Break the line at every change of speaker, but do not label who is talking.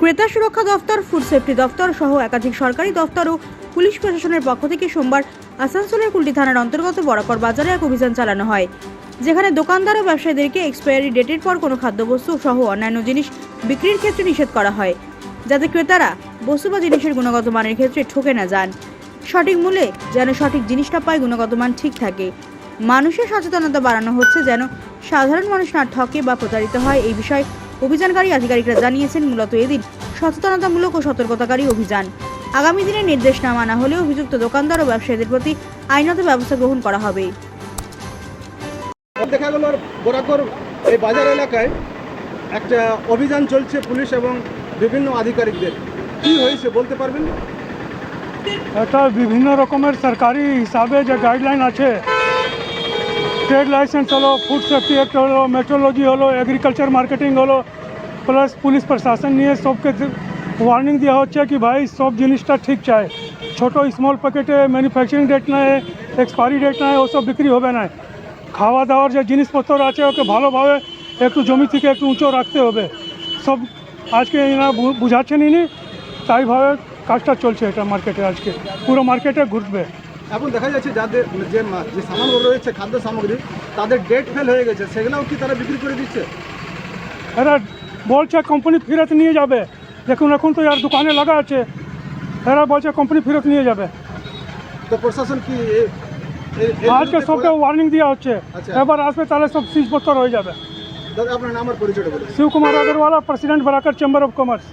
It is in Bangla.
ক্রেতা সুরক্ষা দফতর ফুড সেফটি দফতর সহ একাধিক সরকারি দফতর ও পুলিশ প্রশাসনের পক্ষ থেকে সোমবার আসানসোলের কুলটি থানার অন্তর্গত বরাকর বাজারে এক অভিযান চালানো হয়, যেখানে দোকানদার ও ব্যবসায়ীদেরকে এক্সপায়ারি ডেটের পর কোনো খাদ্যবস্তু সহ অন্যান্য জিনিস বিক্রির ক্ষেত্রে নিষেধ করা হয়, যাতে ক্রেতারা বস্তু বা জিনিসের গুণগত মানের ক্ষেত্রে ঠকে না যান। সঠিক মূল্যে যেন সঠিক জিনিসটা পায়, গুণগত মান ঠিক থাকে। মানুষের সচেতনতা বাড়ানো হচ্ছে যেন সাধারণ মানুষ না ঠকে বা প্রতারিত হয়, এই বিষয়ে অভিযানকারী আধিকারিকরা জানিয়েছেন মূলত এদিন সচেতনতামূলক ও সতর্কতাকারী অভিযান। আগামী দিনে নির্দেশ না মানা হলে অভিযুক্ত দোকানদার ও ব্যবসায়ীদের প্রতি আইনত ব্যবস্থা গ্রহণ করা হবে।
দেখা গেল বরাকর এই বাজার এলাকায় একটা অভিযান চলছে পুলিশ এবং বিভিন্ন আধিকারিকদের। কি হয়েছে বলতে পারবেন?
এটা বিভিন্ন রকমের সরকারি হিসাবে যে গাইডলাইন আছে ট্রেড লাইসেন্স হলো, ফুড সেফটি অ্যাক্ট হলো মেট্রোলজি হলো এগ্রিকালচার মার্কেটিং হলো প্লাস পুলিশ প্রশাসন নিয়ে সবকে ওয়ার্নিং দেওয়া হচ্ছে কি ভাই, সব জিনিসটা ঠিক চাই। ছোট স্মল প্যাকেটে ম্যানুফ্যাকচারিং ডেট নাই এক্সপায়ারি ডেট নাই, ওসব বিক্রি হবে না। খাওয়া দাওয়ার যে জিনিসপত্র আছে, ওকে ভালোভাবে একটু জমি থেকে একটু উঁচু রাখতে হবে। সব আজকে এনারা বু- বুঝাচ্ছেন ইনি তাইভাবে কাজটা চলছে এটা মার্কেটে আজকে। পুরো মার্কেটে ঘুরবে।
এখন দেখা যাচ্ছে যাদের যে যে সামানগুলো রয়েছে খাদ্য সামগ্রী তাদের ডেট ফেল হয়ে গেছে। সেগুলোও কি তারা বিক্রি করে দিচ্ছে?
এরা বলছে কোম্পানি ফেরত নিয়ে যাবে। দেখুন এখন তো আর দোকানে লাগা আছে। এরা বলছে কোম্পানি ফেরত নিয়ে যাবে।
তো প্রশাসন কি
আজকে সবকে ওয়ার্নিং দেওয়া হচ্ছে।
আচ্ছা।
এবার আসবে তাহলে সব সিজপত্তর হয়ে যাবে।
আপনার নাম আর পরিচয়টা বলুন।
Shiv Kumar Agarwala president Barakar chamber of commerce